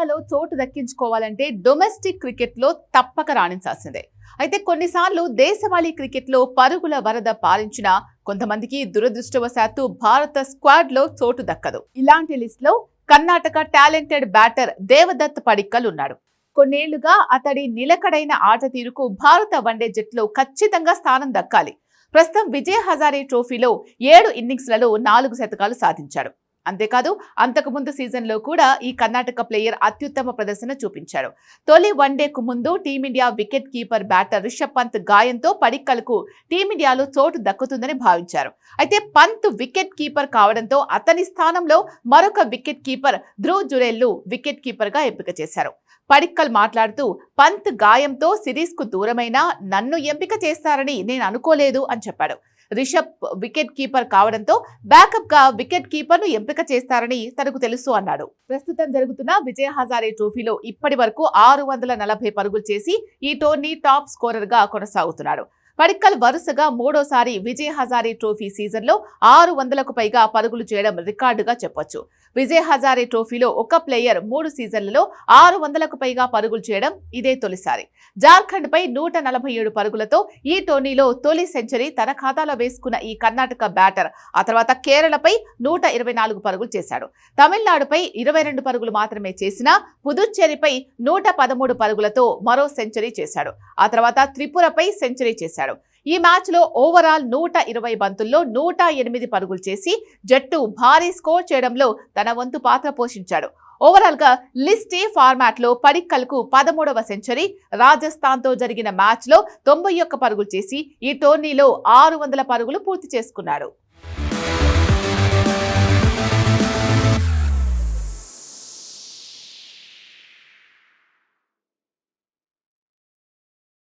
ఇండియాలో చోటు దక్కించుకోవాలంటే డొమెస్టిక్ క్రికెట్లో తప్పక రాణించాల్సిందే. అయితే కొన్నిసార్లు దేశవాళీ క్రికెట్లో పరుగుల వరద పాలించిన కొంతమందికి దురదృష్టవశాత్తు భారత స్క్వాడ్లో చోటు దక్కదు. ఇలాంటి లిస్ట్లో కర్ణాటక టాలెంటెడ్ బ్యాటర్ దేవదత్ పడిక్కల్ ఉన్నాడు కొన్నేళ్ళుగా అతడి నిలకడైన ఆట తీరుకు భారత వన్డే జట్లో ఖచ్చితంగా స్థానం దక్కాలి. ప్రస్తుతం విజయ్ హజారే ట్రోఫీలో ఏడు ఇన్నింగ్స్లలో నాలుగు శతకాలు సాధించాడు. అంతేకాదు అంతకుముందు సీజన్లో కూడా ఈ కర్ణాటక ప్లేయర్ అత్యుత్తమ ప్రదర్శన చూపించాడు. తొలి వన్డేకు ముందు Team India wicket keeper batter Rishabh Pant గాయంతో పడిక్కల్కు టీమిండియాలో చోటు దక్కుతుందని భావించారు. అయితే పంత్ వికెట్ కీపర్ కావడంతో అతని స్థానంలో మరొక wicket keeper Dhruv Jurel wicket కీపర్గా ఎంపిక చేశారు. పడిక్కల్ మాట్లాడుతూ పంత్ గాయంతో సిరీస్కు దూరమైన దూరమైనా నన్ను ఎంపిక చేస్తారని నేను అనుకోలేదు అని చెప్పాడు. రిషబ్ వికెట్ కీపర్ కావడంతో బ్యాకప్గా వికెట్ కీపర్ను ఎంపిక చేస్తారని తనకు తెలుసు అన్నాడు. ప్రస్తుతం జరుగుతున్న విజయ్ హజారే ట్రోఫీలో ఇప్పటి వరకు ఆరు వందల నలభై పరుగులు చేసి ఈ టోర్నీ టాప్ స్కోరర్గా కొనసాగుతున్నాడు. పడిక్కల్ వరుసగా మూడోసారి విజయ్ హజారే ట్రోఫీ సీజన్లో ఆరు వందలకు పైగా పరుగులు చేయడం రికార్డుగా చెప్పొచ్చు. విజయ్ హజారే ట్రోఫీలో ఒక ప్లేయర్ మూడు సీజన్లలో ఆరు వందలకు పైగా పరుగులు చేయడం ఇదే తొలిసారి. జార్ఖండ్ పై నూట నలభై ఏడు పరుగులతో ఈ టోర్నీలో తొలి సెంచరీ తన ఖాతాలో వేసుకున్న ఈ కర్ణాటక బ్యాటర్ ఆ తర్వాత కేరళపై నూట ఇరవై నాలుగు పరుగులు చేశాడు. తమిళనాడుపై ఇరవై రెండు పరుగులు మాత్రమే చేసినా పుదుచ్చేరిపై నూట పదమూడు పరుగులతో మరో సెంచరీ చేశాడు. ఆ తర్వాత త్రిపురపై సెంచరీ చేశాడు. ఈ మ్యాచ్లో ఓవరాల్ నూట ఇరవై బంతుల్లో నూట ఎనిమిది పరుగులు చేసి జట్టు భారీ స్కోర్ చేయడంలో తన వంతు పాత్ర పోషించాడు. ఓవరాల్గా లిస్ట్ ఏ ఫార్మాట్లో పడిక్కల్కు పదమూడవ సెంచరీ రాజస్థాన్తో జరిగిన మ్యాచ్లో తొంభై ఒక్క పరుగులు చేసి ఈ టోర్నీలో ఆరు వందల పరుగులు పూర్తి చేసుకున్నాడు.